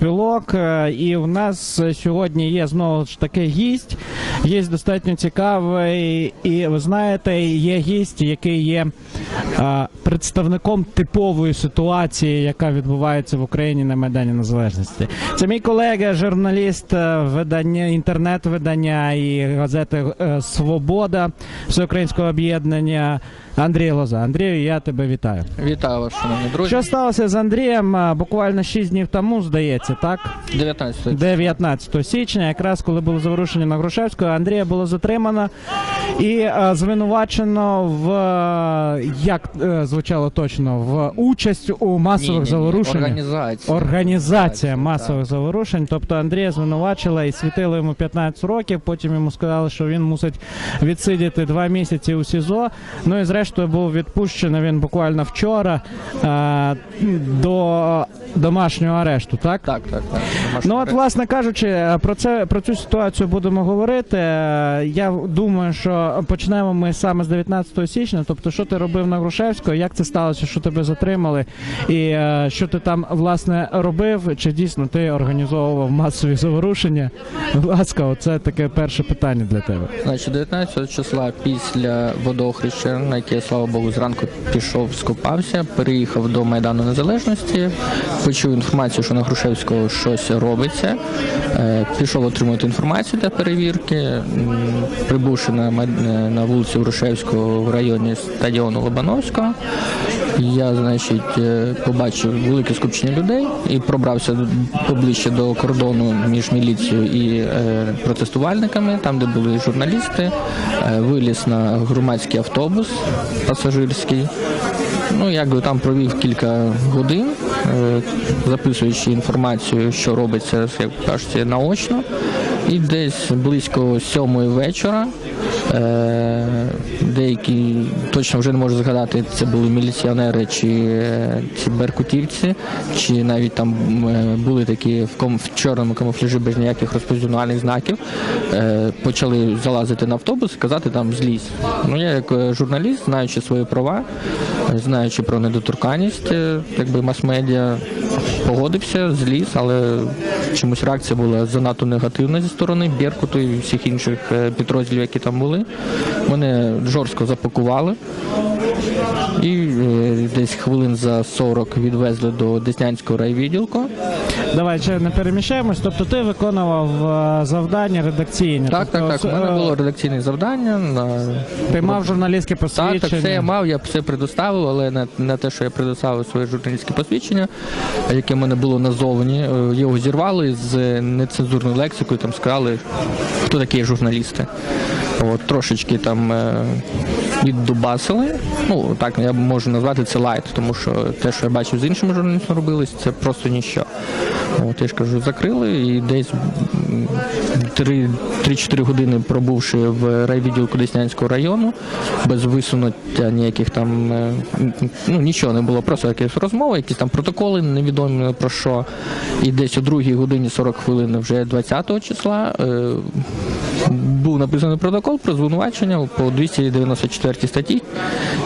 Пілок, е, і в нас сьогодні є знову ж таки гість. Гість достатньо цікавий, і ви знаєте, є гість, який є е, представником типової ситуації, яка відбувається в Україні на Майдані Незалежності. Це мій колега, журналіст е, видання інтернет-видання і газети е, Свобода Всеукраїнського об'єднання Андрій Лоза. Андрію, я тебе вітаю. Вітаю вас, шановні друзі. Що сталося з Андрієм буквально 6 днів тому, здається, так? 19 19 січня, якраз коли було заворушення на Грушевського, Андрія було затримано і звинувачено в як е, звучало точно в участь у масових заворушеннях. Організація. Організація так. масових заворушень. Тобто Андрія звинувачила і світили йому 15 років. Потім йому сказали, що він мусить відсидіти два місяці у СІЗО. Ну і зрештою був відпущений він буквально вчора е, до домашнього арешту. Так Так, так, так. Ну от, власне кажучи, про це про цю ситуацію будемо говорити. Е, Я думаю, що почнемо ми саме з 19 січня. Тобто, що ти робив на Грушевського, як це сталося, що тебе затримали, і е, що ти там власне робив? Чи дійсно ти організовував масові заворушення? Будь ласка, оце таке перше питання для тебе. Значить, 19 числа після водохреща, на яке, слава Богу, зранку пішов, скупався, переїхав до Майдану Незалежності, почув інформацію, що на Грушевського щось робиться. Е, Пішов отримувати інформацію для перевірки. Прибувши на, на вулицю Грушевського в районі стадіону Лобановського, я, значить, е, побачив велике скупчення людей і пробрався поближче до кордону між міліцією і е, протестувальниками, там, де були журналісти, е, виліз на громадський автобус пасажирський. Ну, якби там провів кілька годин, е, записуючи інформацію, що робиться, як кажуть, наочно. І десь близько сьомої вечора деякі точно вже не можу згадати, це були міліціонери чи, е, чи беркутівці, чи навіть там е, були такі в, ком, в чорному камуфляжі без ніяких розпізнавальних знаків. Е, почали залазити на автобус і казати там злізь. Ну я як е, журналіст, знаючи свої права, е, знаючи про недоторканність, е, якби мас-медіа, погодився, зліз, але чомусь реакція була занадто негативна зі сторони Беркуту і всіх інших е, підрозділів, які там були. Мене жорстко запакували. І е, десь хвилин за 40 відвезли до Деснянського райвідділку. Давай ще не переміщаємось. Тобто ти виконував е, завдання редакційні. Так, тобто, так, так. У мене е, було редакційне завдання. На... Ти мав журналістське Так, посвідчення. так, все я мав, я все предоставив, але не, не те, що я предоставив своє журналістське посвідчення, яке в мене було назовні. Е, Його зірвали з нецензурною лексикою, там сказали, хто такі журналісти. От, трошечки там е, віддубасили. Ну, так я можу назвати це лайт, тому що те, що я бачив з іншими журналістами робилось, це просто ніщо. От, я ж кажу, закрили і десь 3-4 години пробувши в райвідділку Деснянського району, без висунуття ніяких там, е, ну нічого не було, просто якісь розмови, якісь там протоколи, невідомі про що. І десь о 2 годині 40 хвилин вже 20 числа е, був написаний протокол про звинувачення по 294 статті,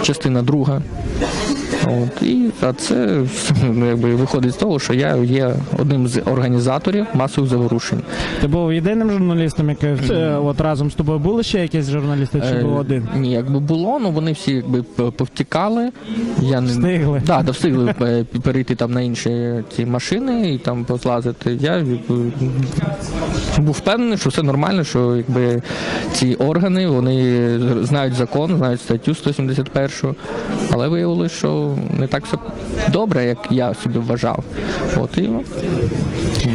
частина 2. От, і а це ну, якби виходить з того, що я є одним з організаторів масових заворушень. Ти був єдиним журналістом, який е, от разом з тобою були ще якісь журналісти, чи Е, був один? Ні, якби було, ну вони всі якби повтікали. Я не Встигли. Да, да, встигли е, перейти там на інші ці машини і там позлазити. Я якби, був впевнений, що все нормально, що якби ці органи вони знають закон, знають статтю 171, але виявилося, що не так все добре, як я собі вважав. От і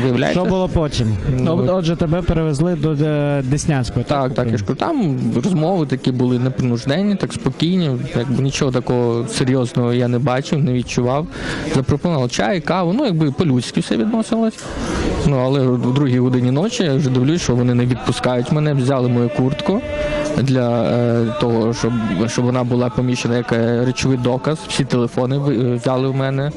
виявляється. Що було потім? Ну, Отже, тебе перевезли до е, Деснянського. Так, так, я ж кажу, там розмови такі були непринужденні, так спокійні. Якби нічого такого серйозного я не бачив, не відчував. Запропонував чай, каву, ну якби по-людськи все відносилось. Ну але в другій годині ночі я вже дивлюсь, що вони не відпускають мене, взяли мою куртку. Для е, того, щоб, щоб вона була поміщена як е, речовий доказ, всі телефони е, взяли в мене.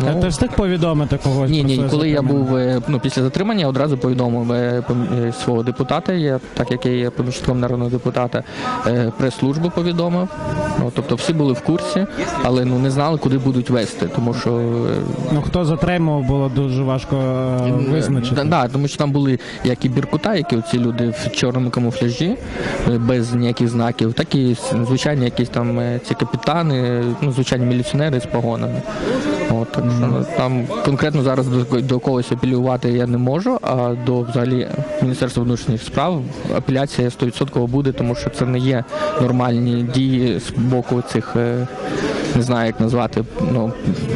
Ну, Ти встиг повідомити когось? Ні, про ні, своє коли я затримання? був е, ну, після затримання, я одразу повідомив е, пом- е, свого депутата, я, так як я є помічником народного депутата, е, прес-службу повідомив. Ну, тобто всі були в курсі, але ну, не знали, куди будуть вести, тому що е, Ну хто затримував, було дуже важко е, визначити. Да, да, тому що там були як і біркута, які оці люди в чорному камуфляжі, е, без ніяких знаків, так і с- звичайні якісь там е, ці капітани, ну звичайні міліціонери з погонами. От, так там конкретно зараз до, до когось апелювати я не можу, а до взагалі Міністерства внутрішніх справ апеляція 100% буде, тому що це не є нормальні дії з боку цих. е, Не знаю, як назвати, ну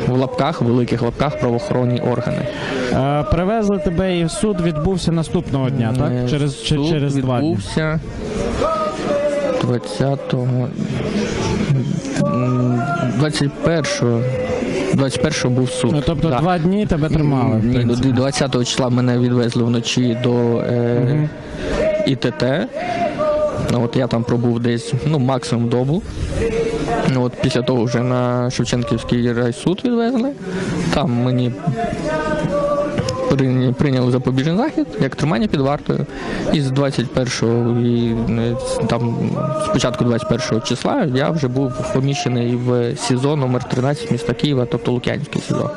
в лапках, великих лапках правоохоронні органи. Е, Привезли тебе і суд відбувся наступного дня, Е, так? Через, чи- суд через два дні. відбувся 20-го. 21-го. 21-го був суд. Ну, тобто Да. два дні тебе тримали. в Ні, принципі. 20-го числа мене відвезли вночі до е, ІТТ. Ну, От я там пробув десь ну, максимум добу. Ну, От після того вже на Шевченківський райсуд відвезли. Там мені прийняли запобіжний захід, як тримання під вартою. І з 21-го і е, там спочатку 21 числа я вже був поміщений в СІЗО номер 13 міста Києва, тобто Лук'янське СІЗО.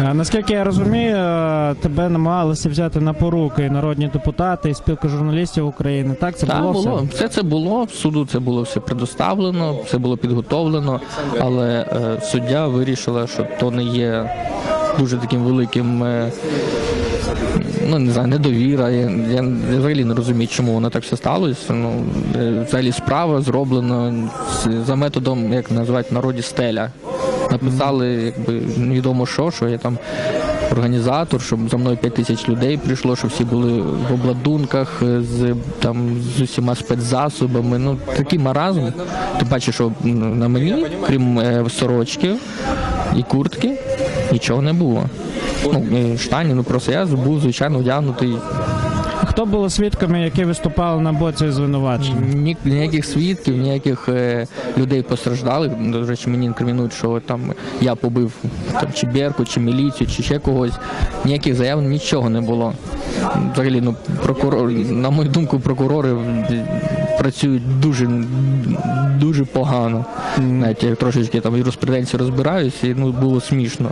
Е, Наскільки я розумію, е, тебе намагалися взяти на поруки народні депутати і спілка журналістів України. Так, це Так, було, було. все? Все це було. В суду це було все предоставлено, все було підготовлено, але е, суддя вирішила, що то не є дуже таким великим. Е, Ну, не знаю, недовіра. Я, я взагалі не розумію, чому воно так все сталося. Ну, е, взагалі справа зроблена за методом, як називають в народі стеля. Написали, якби невідомо що, що я там організатор, щоб за мною 5 тисяч людей прийшло, щоб всі були в обладунках е, з там з усіма спецзасобами. Ну такий маразм. Ти бачиш, що на мені, крім сорочки і куртки, нічого не було. Ну, штані, ну просто я був звичайно вдягнутий. Хто були свідками, які виступали на боці звинувачення? Ні, ніяких свідків, ніяких е, людей постраждалих. До речі, мені інкримінують, що там я побив там чи Берку, чи міліцію, чи ще когось. Ніяких заяв, нічого не було. Взагалі, ну прокурор, на мою думку, прокурори е, працюють дуже дуже погано. Навіть я трошечки там юриспруденцію розбираюся, і ну було смішно.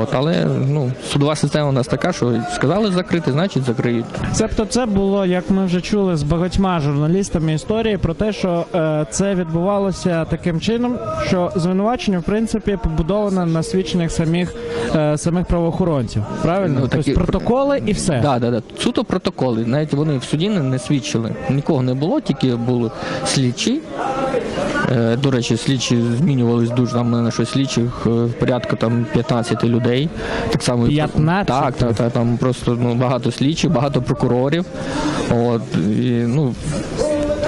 От, але ну, судова система у нас така, що сказали закрити, значить закриють. Тобто це було, як ми вже чули з багатьма журналістами історії про те, що е, це відбувалося таким чином, що звинувачення в принципі побудоване на свідченнях самих е, самих правоохоронців. Правильно? Ну, тобто протоколи і все. Да, да, да. Суто протоколи. Навіть вони в суді не, не свідчили. Нікого не було, тільки були слідчі. Е, до речі, слідчі змінювались дуже там на щось слідчих е, порядку там 15 людей. Так само 15? Так, так, так, там просто ну, багато слідчих, багато прокурорів. От, і, ну,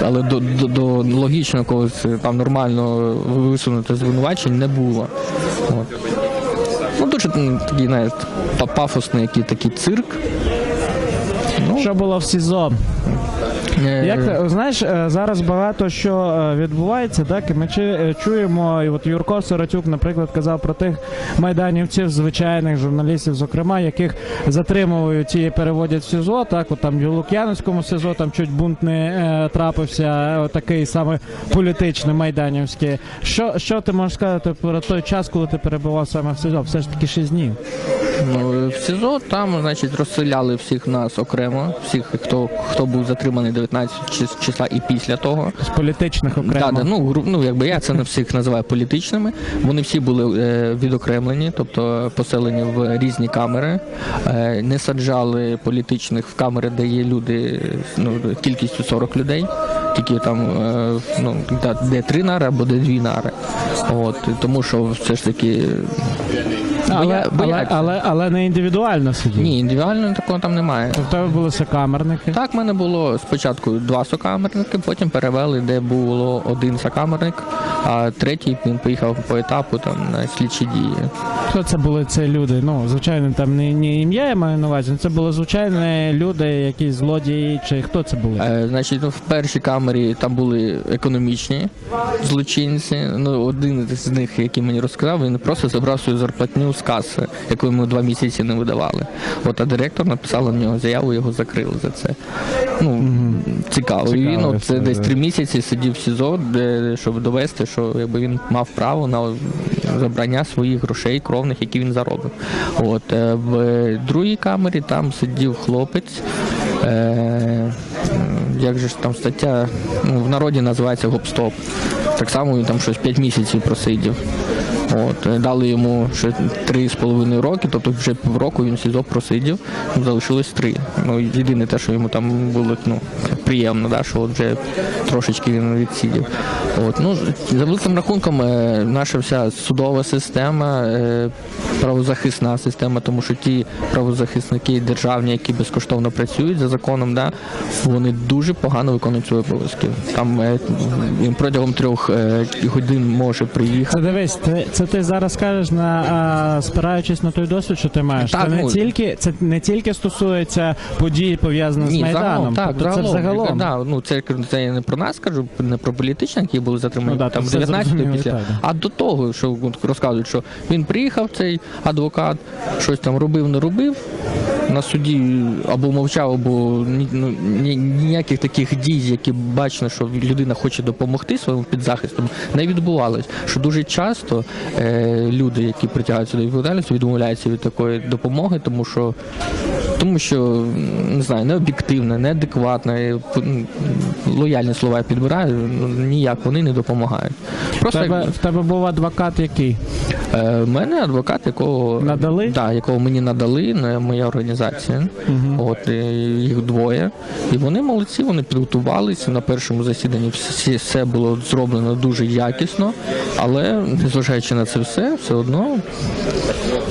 але до, до, до логічного когось е, там нормально висунути звинувачень не було. От. Ну, дуже такий, навіть, пафосний який такий цирк. Ну, Що було в СІЗО? Е, Як ти- знаєш, е, зараз багато що е, відбувається, так і ми чи- е, чуємо, і от Юрко Сиротюк, наприклад, казав про тих майданівців, звичайних журналістів, зокрема, яких затримують і переводять в СІЗО. Так, от там в Лук'яновському СІЗО там чуть бунт не е, трапився, е, такий саме політичний майданівський. Що, що ти можеш сказати про той час, коли ти перебував саме в СІЗО? Все ж таки 6 днів. Ну, в СІЗО там, значить, розселяли всіх нас окремо, всіх, хто, хто був затриманий 19 чис- числа і після того. З політичних окремо. Да, да, ну, ну, якби я це не всіх називаю політичними. Вони всі були е, відокремлені, тобто поселені в різні камери. Е, не саджали політичних в камери, де є люди ну, кількістю 40 людей. Тільки там е, ну, да, де три нари або де дві нари. От, тому що все ж таки Але, але, але, але не індивідуально сидів. Ні, індивідуально такого там немає. В тебе були сокамерники. Так, в мене було спочатку два сокамерники, потім перевели, де було один сокамерник, а третій він поїхав по етапу там на слідчі дії. Хто це були ці люди? Ну, звичайно, там не, не ім'я я маю на увазі, це були звичайні люди, якісь злодії, чи хто це були? Е, значить, ну, в першій камері там були економічні злочинці. Ну, один з них, який мені розказав, він просто забрав свою зарплатню з каси, яку йому два місяці не видавали. От а директор написала на нього заяву, його закрили за це. Ну, цікаво. І він от, це десь три місяці сидів в СІЗО, де, щоб довести, що якби він мав право на забрання своїх грошей кровних, які він заробив. От е, в другій камері там сидів хлопець. Е, як же ж там стаття ну, в народі називається гоп-стоп. Так само він там щось 5 місяців просидів. От, е, дали йому ще 3,5 роки, тобто вже півроку він СІЗО просидів, залишилось 3. Ну, єдине те, що йому там було ну, приємно, да, що от вже трошечки він відсидів. От, ну, за великим рахунком, е, наша вся судова система, е, правозахисна система, тому що ті правозахисники державні, які безкоштовно працюють за законом, да, вони дуже погано виконують свої обов'язки. Там протягом трьох годин може приїхати. Це дивись, ти, це ти зараз кажеш на а, спираючись на той досвід, що ти маєш. Так, це не ну- тільки це не тільки стосується подій пов'язаних з Ні, майданом. загалом, так, тобто це взагалом. Да, ну це, це я не про нас кажу, не про політичних, які були затримані Ну да, там то все 19 зрозуміло, після, так, да. а до того, що от розказують, що він приїхав, цей адвокат, щось там робив, не робив. На суді або мовчав, або ну, ні, ніяких таких дій, які бачно, що людина хоче допомогти своєму підзахисту, не відбувалось. Що дуже часто е, люди, які притягаються до відповідальності, відмовляються від такої допомоги, тому що тому що не знаю, необ'єктивна, неадекватна, лояльні слова я підбираю, ну, ніяк вони не допомагають. В Просто тебе, як- в тебе був адвокат який? Е, в мене адвокат, якого Надали? Да, якого мені надали на моя організація. От і їх двоє. І вони молодці, вони підготувалися на першому засіданні. Всі все було зроблено дуже якісно, але незважаючи на це все, все одно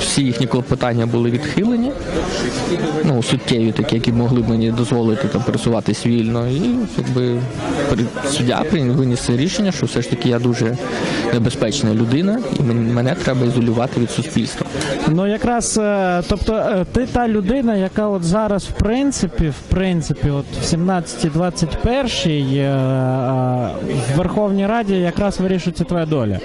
всі їхні клопотання були відхилені. Ну, суттєві такі, які могли б мені дозволити там пересуватись вільно. І якби при- суддя виніс рішення, що все ж таки я дуже небезпечна людина, і мен- мене треба ізолювати від суспільства. Ну якраз, е, тобто, е, ти та людина, яка от зараз, в принципі, в принципі, от в 17-21 е, в Верховній Раді якраз вирішується твоя доля.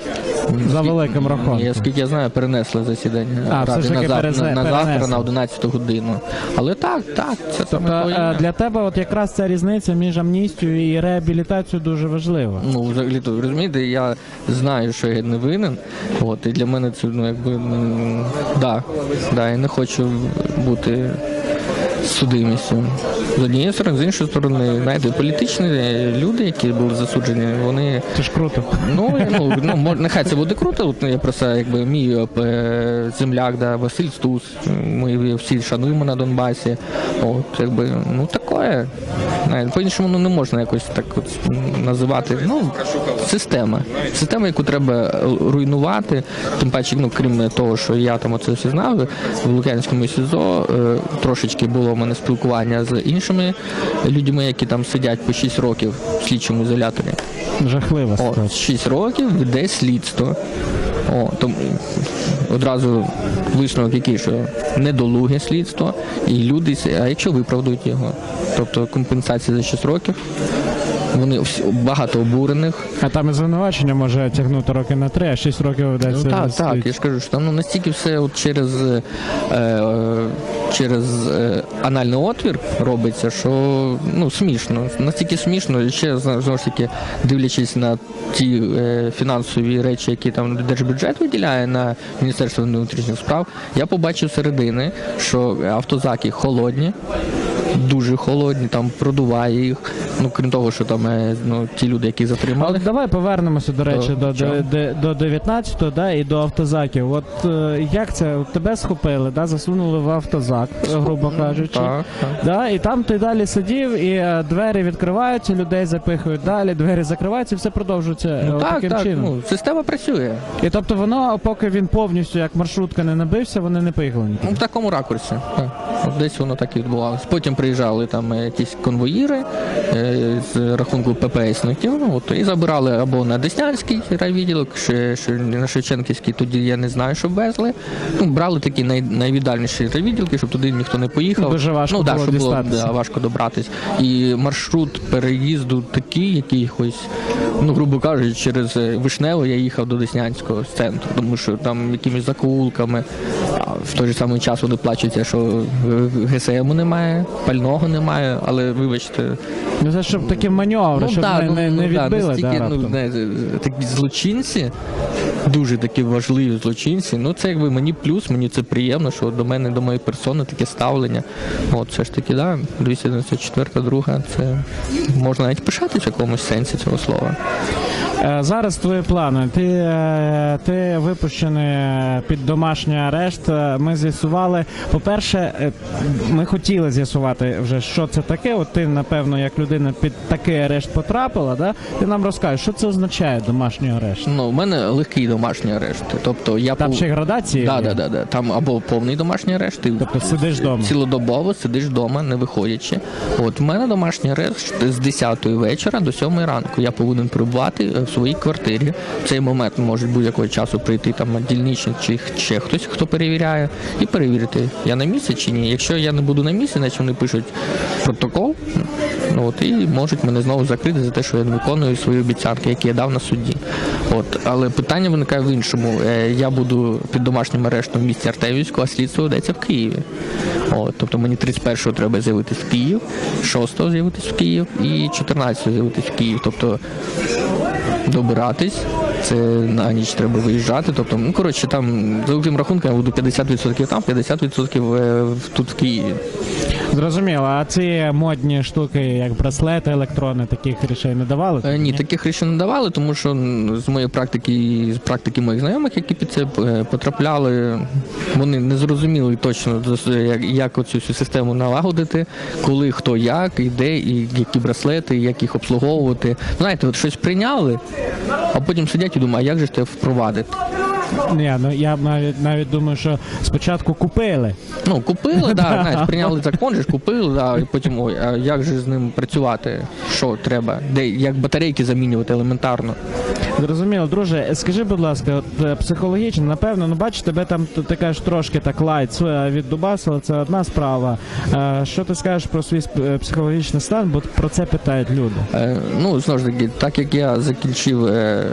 За великим рахунком. Я, скільки я знаю, перенесли засідання А, ради на, зав- на, на завтра на 11 годину. Але так, так, це Тобто е, для тебе от якраз ця різниця між амністією і реабілітацією дуже важлива. Ну, взагалі, то розумієте, я знаю, що я не винен. От, і для мене це ну, якби да, да, я не хочу бути судимістю. З однієї сторони, з іншої сторони, знаєте, політичні люди, які були засуджені, вони Це ж круто. Ну, ну, ну мож- нехай це буде круто. От, я просто якби мій е, земляк, да, Василь Стус. Ми всі шануємо на Донбасі. От, якби, ну таке. По-іншому ну, не можна якось так от називати. Ну, система. Система, яку треба е, руйнувати. Тим паче, ну, крім того, що я там оце все знав, в Лук'янському СІЗО е, трошечки було в мене спілкування з іншими людьми, які там сидять по 6 років в слідчому ізоляторі. Жахливо. О, 6 років йде слідство. О, тому одразу висновок який, що недолуге слідство, і люди, а якщо виправдують його, тобто компенсація за 6 років, вони всі, багато обурених. А там і звинувачення може тягнути роки на три, а 6 років ведеться. Ну, так, так, я ж кажу, що там ну, настільки все от через, е, е, через е, анальний отвір робиться, що ну, смішно. Настільки смішно, і ще знову ж таки, дивлячись на ті е, фінансові речі, які там держбюджет виділяє на Міністерство внутрішніх справ, я побачив середини, що автозаки холодні. Дуже холодні, там продуває їх. Ну крім того, що там е, ну, ті люди, які затримали. Але давай повернемося, до речі, До до, до, до, до 19-го да, і до автозаків. От е, як це? Тебе схопили, да, засунули в автозак, грубо кажучи. Так, так. Да, і там ти далі сидів, і е, двері відкриваються, людей запихують далі, двері закриваються, і все продовжується е, Ну, так, таким так, чином. ну, система працює. І тобто воно, поки він повністю як маршрутка не набився, вони не поїхали. Ну, в такому ракурсі. Так. Десь воно так і відбувалося. Потім приїжджали там якісь конвоїри е, з рахунку ППСників, ну, от, і забирали або на Деснянський райвідділок, ще, ще на Шевченківський, тоді я не знаю, що везли. Ну, брали такі най, найвіддальніші райвідділки, щоб туди ніхто не поїхав. Дуже важко ну, да, було щоб було да, важко добратись. І маршрут переїзду такий, якийсь, ну, грубо кажучи, через Вишневу Вишнево я їхав до Деснянського з центру, тому що там якимись закоулками, а в той же самий час вони плачуться, що ГСМ ГСМу немає, пального немає, але вибачте, Ну це щоб такі маневри, щоб да, не, не, не ну, да, відбили. настільки, да, ну, не, такі злочинці, дуже такі важливі злочинці. Ну це якби мені плюс, мені це приємно, що до мене, до моєї персони таке ставлення. От все ж таки, да, 294 друга, це можна навіть пишатись в якомусь сенсі цього слова. Е, Зараз твої плани. Ти, е, ти випущений під домашній арешт. Е, Ми з'ясували. По-перше, е, ми хотіли з'ясувати вже, що це таке. От ти, напевно, як людина під такий арешт потрапила, да? ти нам розкажеш, що це означає домашній арешт. Ну, в мене легкий домашній арешт. Тобто я Там пов- ще й градації. Да, да, да, да. Там або повний домашній арешт, ти Тобто сидиш вдома. цілодобово сидиш вдома, не виходячи. От в мене домашній арешт з 10 вечора до 7 ранку. Я повинен перебувати е, в своїй квартирі. В цей момент може будь-якого часу прийти там дільничник чи ще хтось, хто перевіряє, і перевірити, я на місці чи ні. Якщо я не буду на місці, значить вони пишуть протокол. ну, От, і можуть мене знову закрити за те, що я не виконую свої обіцянки, які я дав на суді. От, але питання виникає в іншому. Е, Я буду під домашнім арештом в місті Артемівську, а слідство ведеться в Києві. От, тобто мені 31-го треба з'явитись в Київ, 6-го з'явитись в Київ і 14-го з'явитись в Київ. Тобто добиратись. Це на ніч треба виїжджати. Тобто, ну коротше, там за рахунком я буду 50% там, 50% е, тут в Києві. Зрозуміло, а ці модні штуки, як браслети, електрони, таких речей не давали? Е, Ні, таких речей не давали, тому що з моєї практики і з практики моїх знайомих, які під це е, потрапляли, вони не зрозуміли точно зас- як, як оцю всю систему налагодити, коли хто як, і де, і які браслети, як їх обслуговувати. Знаєте, от щось прийняли, а потім сидять і думають, а як же ж це впровадити? Ні, ну я навіть навіть думаю, що спочатку купили. Ну, купили, да, знаєш, прийняли закон, же ж купили, да, і потім ой, а як же з ним працювати? Що треба? Де як батарейки замінювати елементарно? Зрозуміло, друже, скажи, будь ласка, от е, психологічно, напевно, ну бачиш, тебе там т- ти кажеш трошки так лайт е, від Дубасова, це одна справа. Е, Що ти скажеш про свій психологічний стан, бо про це питають люди. Е, ну, знову ж таки, так як я закінчив е,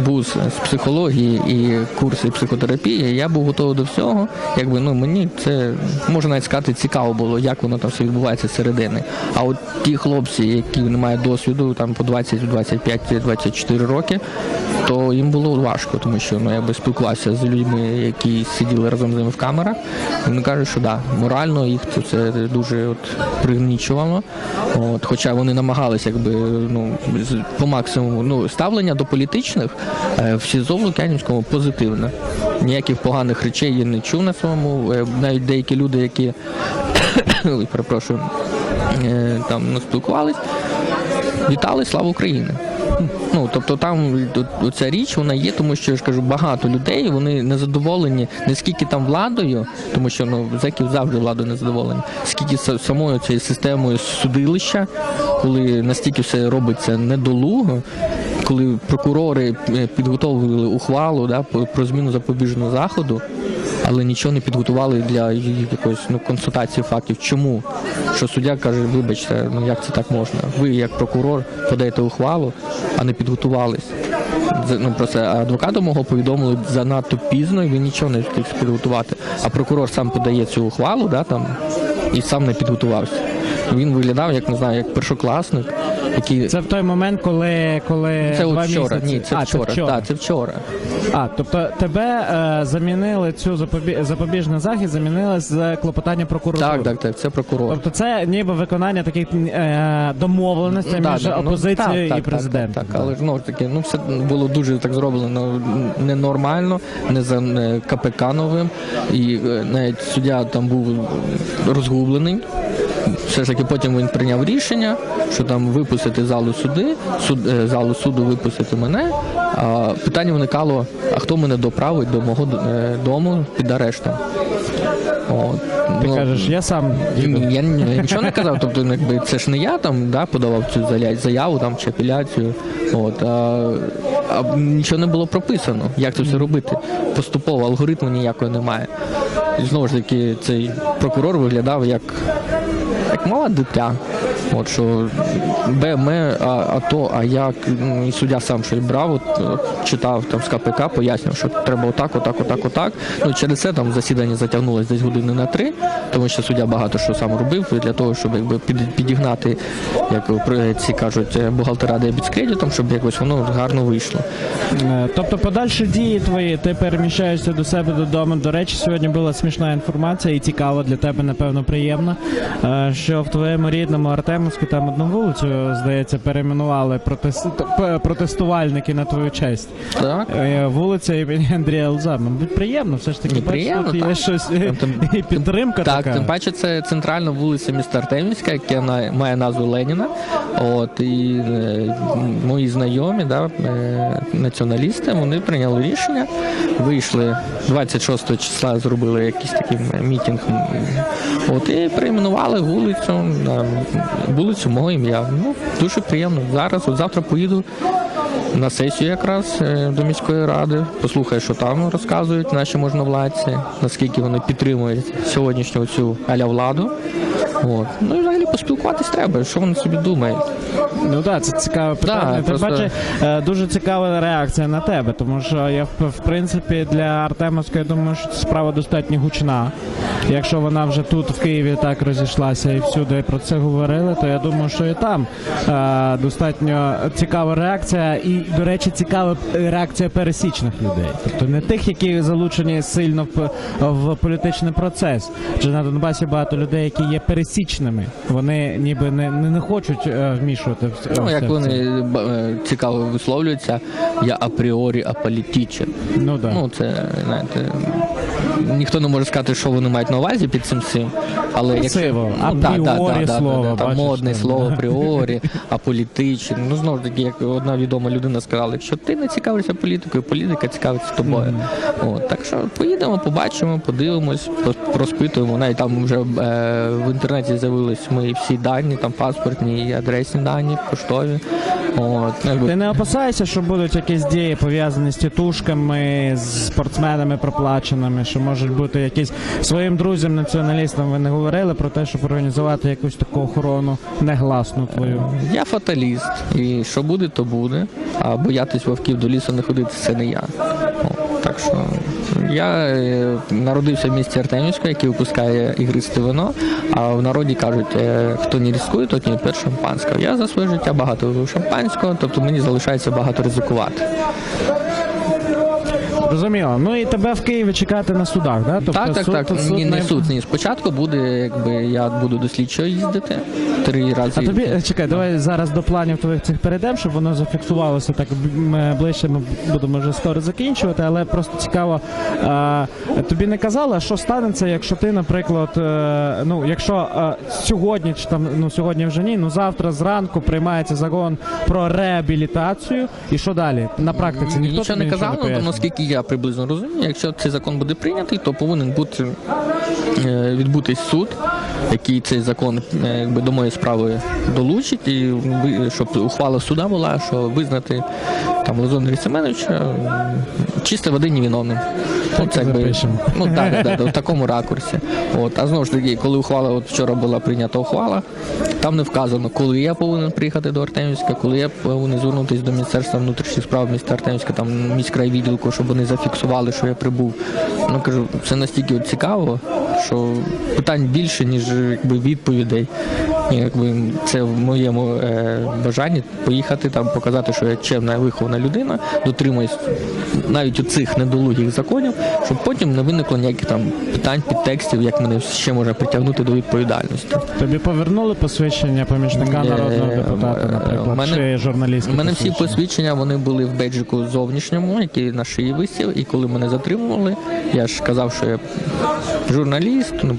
вуз з психології і курси психотерапії, я був готовий до всього. Якби ну мені це можна навіть сказати цікаво було, як воно там все відбувається зсередини. А от ті хлопці, які не мають досвіду, там по 20, 25, 24 роки, то їм було важко, тому що ну я би спілкувався з людьми, які сиділи разом з ними в камерах. Вони кажуть, що да, морально їх це, це дуже от пригнічувало. От, хоча вони намагалися якби ну по максимуму ну ставлення до політичних в СІЗО в Лук'янівському позитивне. Ніяких поганих речей я не чув на своєму. Е, Навіть деякі люди, які перепрошую, е, там ну, спілкувались, вітали слава Україні. Ну тобто там ця річ вона є, тому що я ж кажу, багато людей вони не задоволені не скільки там владою, тому що ну зеків завжди владою не задоволені, скільки самою цією системою судилища, коли настільки все робиться недолуго. Коли прокурори е, підготовили ухвалу да, про зміну запобіжного заходу, але нічого не підготували для якоїсь ну, консультації фактів. Чому? Що суддя каже, вибачте, ну як це так можна? Ви як прокурор подаєте ухвалу, а не підготувались. Ну просто адвокату мого повідомили занадто пізно, і він нічого не встиг підготувати. А прокурор сам подає цю ухвалу, да, там, і сам не підготувався. Він виглядав, як не знаю, як першокласник, які Це в той момент, коли, коли це два вчора. місяці. Ні, це а, вчора. Це вчора. Так, це вчора. А, тобто тебе е, замінили цю запобі... запобіжний захід, замінили з клопотання прокуратури. Так, так, так, це прокурор. Тобто це ніби виконання таких е, домовленостей Да, між да, ну, опозицією так, і так, президентом. Так, так, але ж ну ж таки, ну все було дуже так зроблено ненормально, не за не КПК новим. І е, навіть суддя там був розгублений. Все ж таки потім він прийняв рішення, що там випустити залу суди, суд, е, залу суду випустити мене. А питання виникало: а хто мене доправить до мого е, дому під арештом? От. Ти Ну, кажеш, я сам їду. я, я нічого не казав, тобто ну, якби це ж не я там да, подавав цю заяву там, чи апеляцію. От, а, а нічого не було прописано, як це все робити. Поступово алгоритму ніякого немає. І знову ж таки, цей прокурор виглядав як, як мале дитя. От що БМ, а, а то, а як Ну, і суддя сам щось брав, от, от, читав там з КПК, пояснював, що треба отак, отак, отак, отак. Ну через це там засідання затягнулось десь години на три, тому що суддя багато що сам робив для того, щоб якби під, підігнати, як ці кажуть, е, бухгалтера дебіт з кредитом, щоб якось воно гарно вийшло. Е, Тобто подальші дії твої, ти переміщаєшся до себе додому. До речі, сьогодні була смішна інформація і цікаво для тебе, напевно, приємно, е, що в твоєму рідному Артемовську там одну вулицю, здається, перейменували протест... протестувальники на твою честь. Так. Е, Вулиця імені Андрія Лза. Мабуть, приємно, все ж таки, Ну, бачиш, приємно, тут є щось Там- і підтримка Так, така. тим паче це центральна вулиця міста Артемівська, яка має назву Леніна. От і е, мої знайомі, да, е, націоналісти, вони прийняли рішення, вийшли 26 числа, зробили якийсь такий мітинг. От і перейменували вулицю вулицю мого ім'я. Ну дуже приємно. Зараз, от завтра поїду. На сесію якраз е, до міської ради, послухаю, що там розказують наші можновладці, наскільки вони підтримують сьогоднішню цю аля владу. От. Ну і взагалі поспілкуватись треба, що вони собі думають. Ну так, це цікаве питання. Тим просто- паче, е, дуже цікава реакція на тебе, тому що я в, принципі для Артемовська я думаю, що справа достатньо гучна. Якщо вона вже тут в Києві так розійшлася і всюди про це говорили, то я думаю, що і там е, достатньо цікава реакція, і, до речі, цікава реакція пересічних людей, тобто не тих, які залучені сильно в, в політичний процес. Адже на Донбасі багато людей, які є пересічними, вони ніби не, не, не хочуть е, вмішувати в Ну, в як вони б- е, цікаво висловлюються, я апріорі аполітичен. Ну да. Ну, це, знаєте, ніхто не може сказати, що вони мають на увазі під цим всім. Але якщо ну, да, да, да, да, да, да, модне слово апріорі, аполітичен. Ну, знову ж таки, як одна відома людина сказала, якщо ти не цікавишся політикою, політика цікавиться тобою. От, так що поїдемо, побачимо, подивимось, розпитуємо. Навіть там вже е, в інтернеті з'явились мої всі дані, там паспортні і адресні дані, поштові. От, ну, якби Ти не опасаєшся, що будуть якісь дії пов'язані з тітушками, з спортсменами проплаченими, що можуть бути якісь своїм друзям, націоналістам. Ви не говорили про те, щоб організувати якусь таку охорону негласну твою. Я фаталіст, і що буде, то буде. А боятись вовків до лісу не ходити це не я. Так що я е, народився в місті Артемівська, який випускає ігристе вино. А в народі кажуть, е, хто не ризикує, тот не п'є шампанського. Я за своє життя багато шампанського, тобто мені залишається багато ризикувати. Розуміло. Ну і тебе в Києві чекати на судах, да? Тобто так, так, суд, так. суд ні, не най- суд, ні. Спочатку буде, якби я буду до слідчого їздити три рази. А тобі е, чекай, давай зараз до планів твоїх цих перейдемо, щоб воно зафіксувалося так м, е, ближче. Ми будемо вже скоро закінчувати, але просто цікаво. А, тобі не казали, що станеться, якщо ти, наприклад, е, ну якщо е, сьогодні чи там ну сьогодні вже ні, ну завтра зранку приймається закон про реабілітацію, і що далі на практиці? Ніхто нічого тобі не казав, ну, пояснює? наскільки я приблизно розумію, якщо цей закон буде прийнятий, то повинен бути відбутись суд, який цей закон е, якби до моєї справи долучить, і ви- щоб ухвала суда була, що визнати там Лозон Семеновича чисто води невиновним. Так От і якби- Ну так, да, в такому ракурсі. От, а знову ж таки, коли ухвала, от вчора була прийнята ухвала, там не вказано, коли я повинен приїхати до Артемівська, коли я повинен звернутися до Міністерства внутрішніх справ міста Артемівська, там міськрайвідділку, щоб вони зафіксували, що я прибув. Ну кажу, це настільки цікаво, що питань більше, ніж якби відповідей. Якби це в моєму е, бажанні поїхати там, показати, що я чемна вихована людина, дотримуюсь навіть у цих недолугих законів, щоб потім не виникло ніяких там питань, підтекстів, як мене ще можна притягнути до відповідальності. Тобі повернули посвідчення помічника Е, народного депутата, е, наприклад, мене- чи журналістське У мене всі посвідчення? посвідчення вони були в беджику зовнішньому, який на шиї висів, і коли мене затримували, я ж казав, що я журналіст, ну,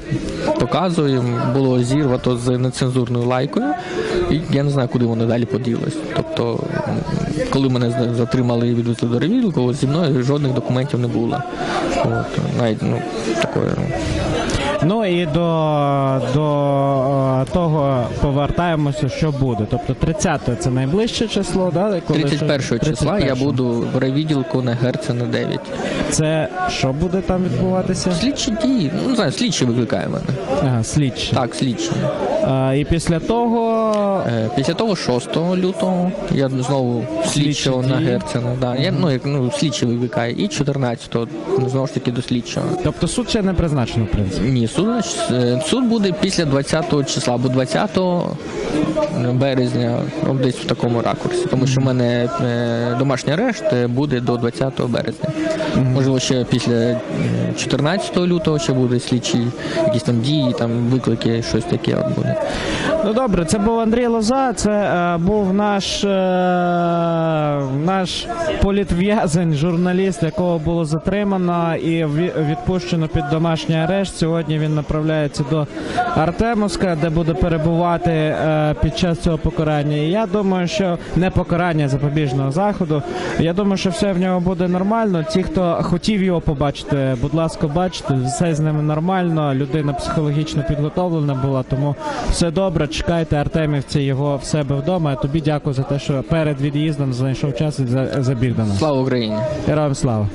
показую, було зірвато з нецензурною лайкою, і я не знаю, куди воно далі поділось. Тобто, коли мене затримали і відвезли до ревілку, зі мною жодних документів не було. От, навіть ну, такої. Ну, Ну і до, до е, того повертаємося, що буде. Тобто 30 це найближче число, да? коли 31 що- числа я 31-го. буду в ревідділку на Герцена 9. Це що буде там відбуватися? Слідчі дії, ну не знаю, слідчі викликає мене. Ага, слідчі. Так, слідчі. А, і після того Е, Після того 6 лютого я знову слідчого Слідчі на дії. Герцена. Да. Я, ну, як, ну, слідчий викликає. І 14-го, ну, знову ж таки, до слідчого. Тобто суд ще не призначено, в принципі. Ні, суд, е, суд буде після 20 числа, або 20 березня, ну, десь в такому ракурсі. Тому що в мене е, домашній арешт е, буде до 20 березня. Можливо, ще після е, 14 лютого ще буде слідчі якісь там дії, там виклики, щось таке от буде. Ну добре, це був Андрій Лоза, це е, був наш, е, наш політв'язень, журналіст, якого було затримано і ві- відпущено під домашній арешт. Сьогодні він направляється до Артемовська, де буде перебувати е, під час цього покарання. І я думаю, що не покарання запобіжного заходу. Я думаю, що все в нього буде нормально. Ті, хто хотів його побачити, будь ласка, бачите, все з ними нормально. Людина психологічно підготовлена була, тому все добре. Чекайте Артемівці його в себе вдома. А тобі дякую за те, що перед від'їздом знайшов час і за- забіг до нас. Слава Україні! Героям слава!